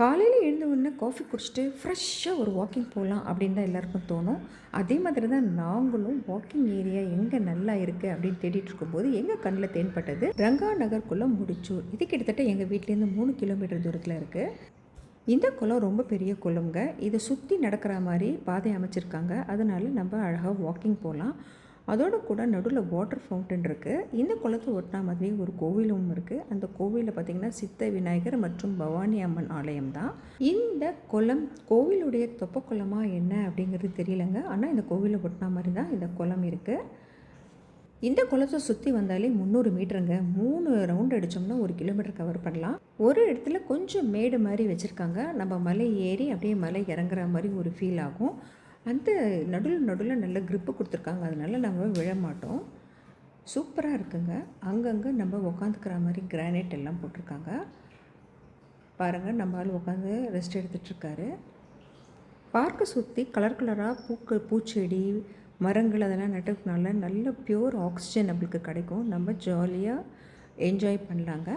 காலையில் எழுந்த உடனே காஃபி குடிச்சிட்டு ஃப்ரெஷ்ஷாக ஒரு வாக்கிங் போகலாம் அப்படின்னு தான் எல்லாருக்கும் தோணும். அதே மாதிரி தான் நாங்களும் வாக்கிங் ஏரியா எங்கே நல்லா இருக்குது அப்படின்னு தேடிட்டு இருக்கும்போது எங்கள் கண்ணில் தேன்பட்டது ரங்கா நகர் முடிச்சூர். இது கிட்டத்தட்ட எங்கள் வீட்டிலேருந்து மூணு கிலோமீட்டர் தூரத்தில் இருக்குது இந்த குளம் ரொம்ப பெரிய குளம்ங்க. இதை சுற்றி நடக்கிற மாதிரி பாதை அமைச்சிருக்காங்க. அதனால நம்ம அழகாக வாக்கிங் போகலாம். அதோடு கூட நடுவில் வாட்டர் ஃபவுண்டன் இருக்குது இந்த குளத்தை ஒட்டினா மாதிரி ஒரு கோவிலும் இருக்குது அந்த கோவிலில் பார்த்திங்கன்னா சித்த விநாயகர் மற்றும் பவானி அம்மன் ஆலயம் தான். இந்த குளம் கோவிலுடைய தொப்ப குளமாக என்ன அப்படிங்கிறது தெரியலங்க. ஆனால் இந்த கோவிலை ஒட்டினா மாதிரி தான் இந்த குளம் இருக்குது இந்த குளத்தை சுற்றி வந்தாலே முந்நூறு மீட்டருங்க. மூணு ரவுண்ட் அடித்தோம்னா ஒரு கிலோமீட்டர் கவர் பண்ணலாம். ஒரு இடத்துல கொஞ்சம் மேடு மாதிரி வச்சுருக்காங்க. நம்ம மலை ஏறி அப்படியே மலை இறங்குற மாதிரி ஒரு ஃபீல் ஆகும். அந்த நடுவில் நடுவில் நல்ல க்ரிப்பு கொடுத்துருக்காங்க. அதனால் நம்ம விழ மாட்டோம். சூப்பராக இருக்குங்க. அங்கங்கே நம்ம உக்காந்துக்கிற மாதிரி கிரானைட் எல்லாம் போட்டிருக்காங்க. பாருங்கள் நம்ம ஆள் உட்காந்து ரெஸ்ட் எடுத்துகிட்ருக்காரு பார்க்கை சுற்றி கலர் கலராக பூக்கள் பூச்செடி மரங்கள் அதெல்லாம் நட்டுறதுனால நல்ல பியூர் ஆக்சிஜன் நம்மளுக்கு கிடைக்கும். நம்ம ஜாலியாக என்ஜாய் பண்ணலாங்க.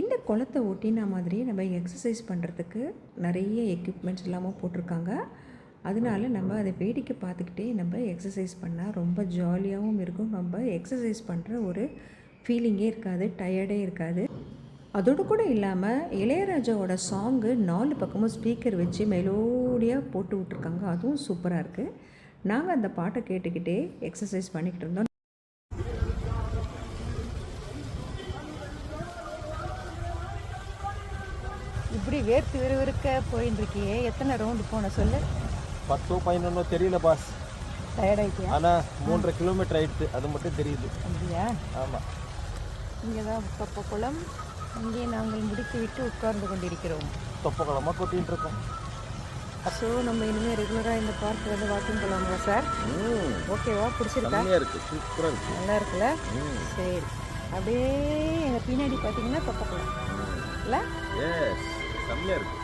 இந்த குளத்தை ஒட்டினா மாதிரி நம்ம எக்ஸசைஸ் பண்ணுறதுக்கு நிறைய எக்யூப்மெண்ட்ஸ் இல்லாமல் போட்டிருக்காங்க. அதனால நம்ம அதை வேடிக்கை பார்த்துக்கிட்டே நம்ம எக்ஸசைஸ் பண்ணால் ரொம்ப ஜாலியாகவும் இருக்கும். நம்ம எக்ஸசைஸ் பண்ணுற ஒரு ஃபீலிங்கே இருக்காது டயர்டே இருக்காது. அதோடு கூட இல்லாமல் இளையராஜாவோட சாங்கு நாலு பக்கமும் ஸ்பீக்கர் வச்சு மெலோடியாக போட்டு விட்ருக்காங்க அதுவும் சூப்பராக இருக்குது நாங்கள் அந்த பாட்டை கேட்டுக்கிட்டே எக்ஸசைஸ் பண்ணிக்கிட்டு இருந்தோம். இப்படி வேர்த்து விறுவிறுக்க போயின்னு இருக்கியே எத்தனை ரவுண்டு போன சொல்லு? பத்தோ பதினொன்னோ தெரியல பாஸ் டயர்டாயிட்டியா? ஆனா மூன்றரை கிலோமீட்டர் ஆயிடுச்சு அது மட்டும் தெரியுது. அப்படியா? ஆமா. இங்கே தான் தொப்ப குளம். இங்கே நாங்கள் முடித்து விட்டு உட்கார்ந்து கொண்டிருக்கிறோம். தொப்ப குளமா கொட்டிட்டு இருக்கோம். ஸோ நம்ம இனிமேல் ரெகுலராக இந்த பார்க் வந்து வாக்கிங் போகலாமா சார் ஓகேவா பிடிச்சிருக்கா? இருக்கு. சூப்பரா இருக்கு. நல்லா இருக்குல்ல. சரி. அப்படியே எங்கள் பின்னாடி பார்த்தீங்கன்னா தொப்ப குளம். இல்லை? எஸ் செம்மையா இருக்கு.